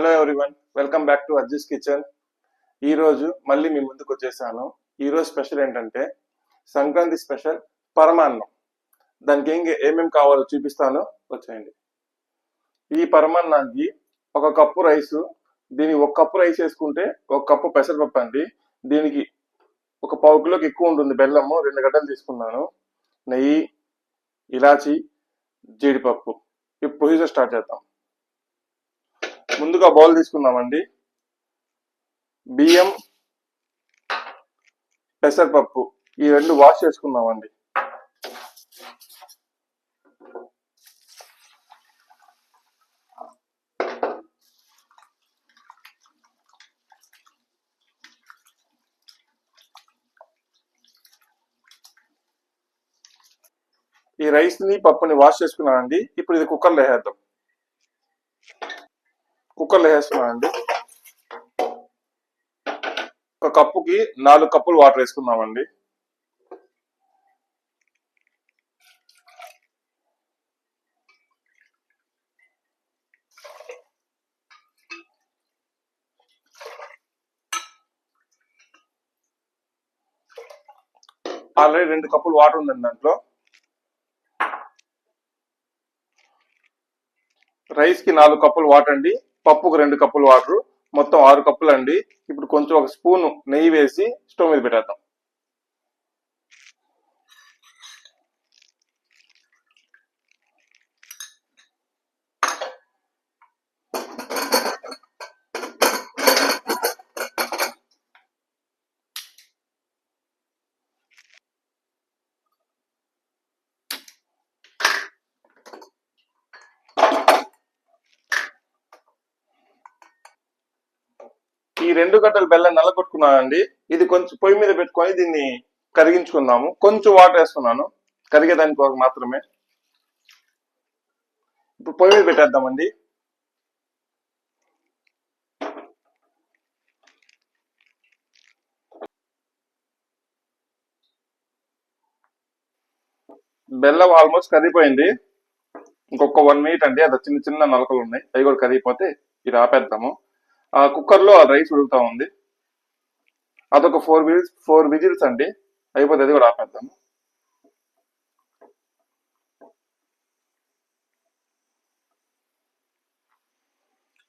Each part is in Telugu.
Hello everyone welcome back to Ajji's kitchen ఈ రోజు మళ్ళీ మీ ముందుకు వచ్చేసాను. ఈరోజు స్పెషల్ ఏంటంటే సంక్రాంతి స్పెషల్ పరమాన్నం. దానికి ఏం ఏమేమి కావాలో చూపిస్తాను. వచ్చేయండి. ఈ పరమాన్నానికి ఒక కప్పు రైస్ దీనికి ఒక కప్పు రైస్ వేసుకుంటే ఒక కప్పు పెసరపప్పు అండి. దీనికి ఒక పావు కిలోకి ఎక్కువ ఉంటుంది. బెల్లము రెండు గడ్డలు తీసుకున్నాను. నెయ్యి ఇలాచి జీడిపప్పు. ఇప్పుడు ప్రొసీజర్ స్టార్ట్ చేద్దాం. ముందుగా బౌల్ తీసుకుందామండి. బియ్యం పెసరపప్పు ఈ రెండు వాష్ చేసుకుందామండి. ఈ రైస్ని పప్పుని వాష్ చేసుకున్నానండి ఇప్పుడు ఇది కుక్కర్లో వేసేద్దాం. కుక్కర్లో వేస్తున్నానండి. ఒక కప్పుకి నాలుగు కప్పులు వాటర్ వేసుకుందామండి. ఆల్రెడీ రెండు కప్పులు వాటర్ ఉందండి దాంట్లో. రైస్కి నాలుగు కప్పులు వాటర్ అండి పప్పుకు రెండు కప్పులు వాటర్ మొత్తం ఆరు కప్పులు అండి ఇప్పుడు కొంచెం ఒక స్పూన్ నెయ్యి వేసి స్టవ్ మీద పెట్టేద్దాం. ఈ రెండు గడ్డలు బెల్లం నల్లగొట్టుకున్నానండి ఇది కొంచెం పొయ్యి మీద పెట్టుకొని దీన్ని కరిగించుకుందాము. కొంచెం వాటర్ వేస్తున్నాను. కరిగేదానికి ఒక మాత్రమే. ఇప్పుడు పొయ్యి మీద పెట్టేద్దామండి. బెల్లం ఆల్మోస్ట్ కరిగిపోయింది. ఇంకొక వన్ మినిట్ అండి. అది చిన్న చిన్న నలకలు ఉన్నాయి. అవి కూడా కరిగిపోతే ఇది ఆపేద్దాము. ఆ కుక్కర్లో రైస్ ఉడుకుతా ఉంది. అదొక ఫోర్ విజిల్స్ ఫోర్ విజిల్స్ అండి. అయిపోతే అది కూడా ఆపేద్దాము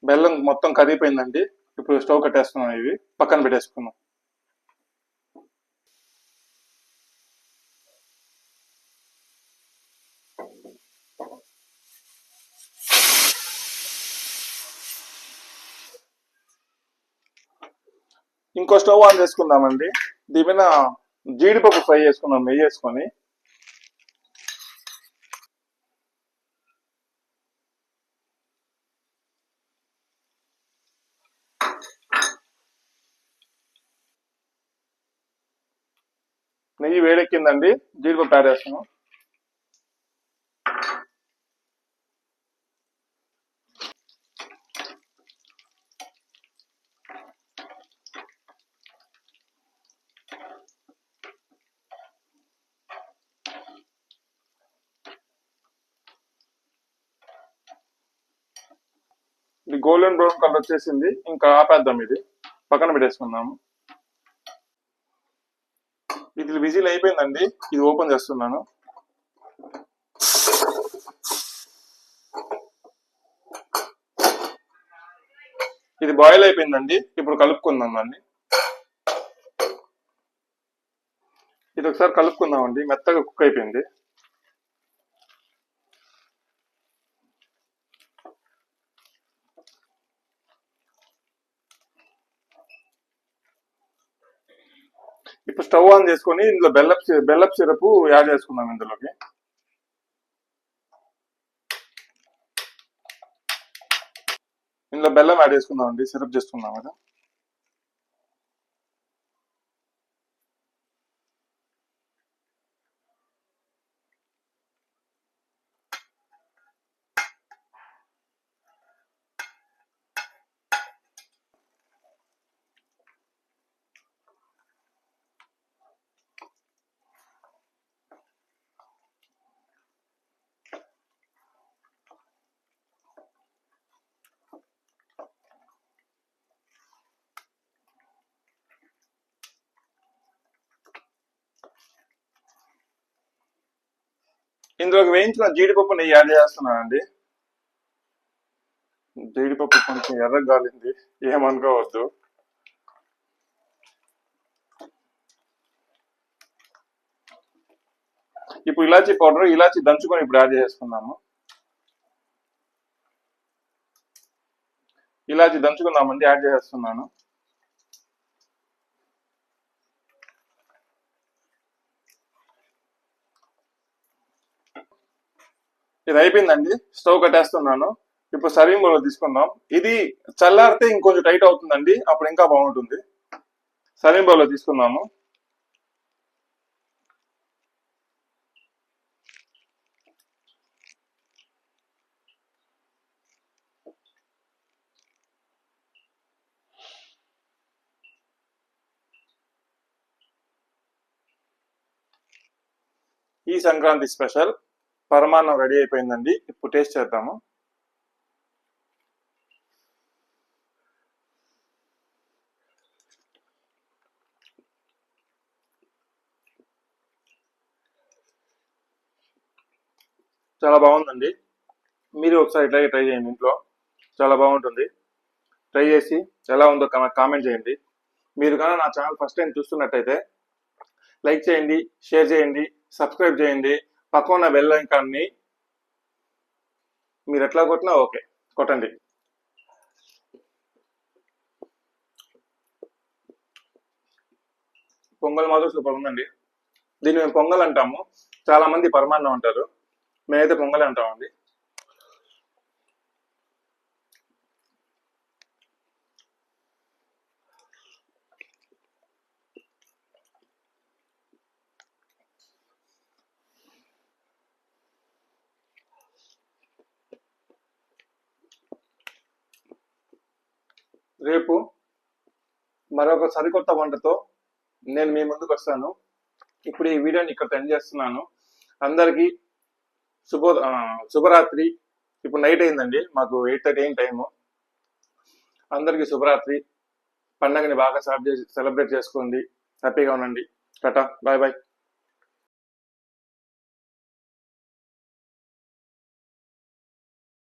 బెల్లం మొత్తం కరిగిపోయిందండి ఇప్పుడు స్టవ్ కట్టేస్తున్నాం ఇవి. పక్కన పెట్టేసుకున్నాం ఇంకో స్టవ్ ఆన్ చేసుకుందామండి. దీని మీద జీడిపప్పు ఫ్రై చేసుకుందాం నెయ్యి వేసుకొని. నెయ్యి వేడెక్కిందండి. జీడిపప్పు యాడ్ చేస్తున్నాం. ఇది గోల్డెన్ బ్రౌన్ కలర్ వచ్చేసింది. ఇంకా ఆపేద్దాం ఇది. పక్కన పెట్టేసుకుందాము ఇది విజిల్ అయిపోయిందండి. ఇది ఓపెన్ చేస్తున్నాను. ఇది బాయిల్ అయిపోయిందండి. ఇప్పుడు కలుపుకుందాం దాన్ని ఇది ఒకసారి కలుపుకుందామండి. మెత్తగా కుక్ అయిపోయింది. ఇప్పుడు స్టవ్ ఆన్ చేసుకొని ఇందులో బెల్లప్ బెల్లప్ సిరప్ యాడ్ చేసుకుందాం ఇందులోకి. ఇందులో బెల్లం యాడ్ చేసుకుందాం అండి సిరప్ చేసుకుందాం కదా. ఇందులోకి వేయించిన జీడిపప్పు నెయ్యి యాడ్ చేస్తున్నానండి. జీడిపప్పు కొంచెం ఎర్రగా గాలింది ఏమనుకోవద్దు. ఇప్పుడు ఇలాచీ పౌడర్ ఇలాచీ దంచుకొని ఇప్పుడు యాడ్ చేసుకుందాము. ఇలాచీ దంచుకుందామండి యాడ్ చేస్తున్నాను. ఇది అయిపోయిందండి. స్టవ్ కట్టేస్తున్నాను. ఇప్పుడు సర్వింగ్ బౌల్ తీసుకుందాం. ఇది చల్లారితే ఇంకొంచెం టైట్ అవుతుందండి. అప్పుడు ఇంకా బాగుంటుంది. సర్వింగ్ బౌల్ తీసుకుందాము ఈ సంక్రాంతి స్పెషల్. పరమాన్నం రెడీ అయిపోయిందండి. ఇప్పుడు టేస్ట్ చేద్దాము. చాలా బాగుందండి. మీరు ఒకసారి ఇట్లాగే ట్రై చేయండి ఇంట్లో. చాలా బాగుంటుంది. ట్రై చేసి ఎలా ఉందో కామెంట్ చేయండి. మీరు కానీ నా ఛానల్ ఫస్ట్ టైం చూస్తున్నట్టయితే లైక్ చేయండి షేర్ చేయండి సబ్స్క్రైబ్ చేయండి. పక్కన ఉన్న కానీ మీరు ఎట్లా కొట్టినా ఓకే కొట్టండి. పొంగల్ మాత్రం సూపర్ ఉందండి. దీన్ని మేము పొంగల్ అంటాము. చాలా మంది పరమాన్నం అంటారు. మేమైతే పొంగల్ అంటామండి. రేపు మరొక సరికొత్త వంటతో నేను మీ ముందుకు వస్తాను. ఇప్పుడు ఈ వీడియోని ఇక్కడ ఎండ్ చేస్తున్నాను. అందరికీ శుభ శుభరాత్రి. ఇప్పుడు నైట్ అయిందండి. మాకు ఎయిట్ థర్టీ అయిన టైము. అందరికీ శుభరాత్రి. పండగని బాగా సెలబ్రేట్ సెలబ్రేట్ చేసుకోండి. హ్యాపీగా ఉండండి. Tata bye bye.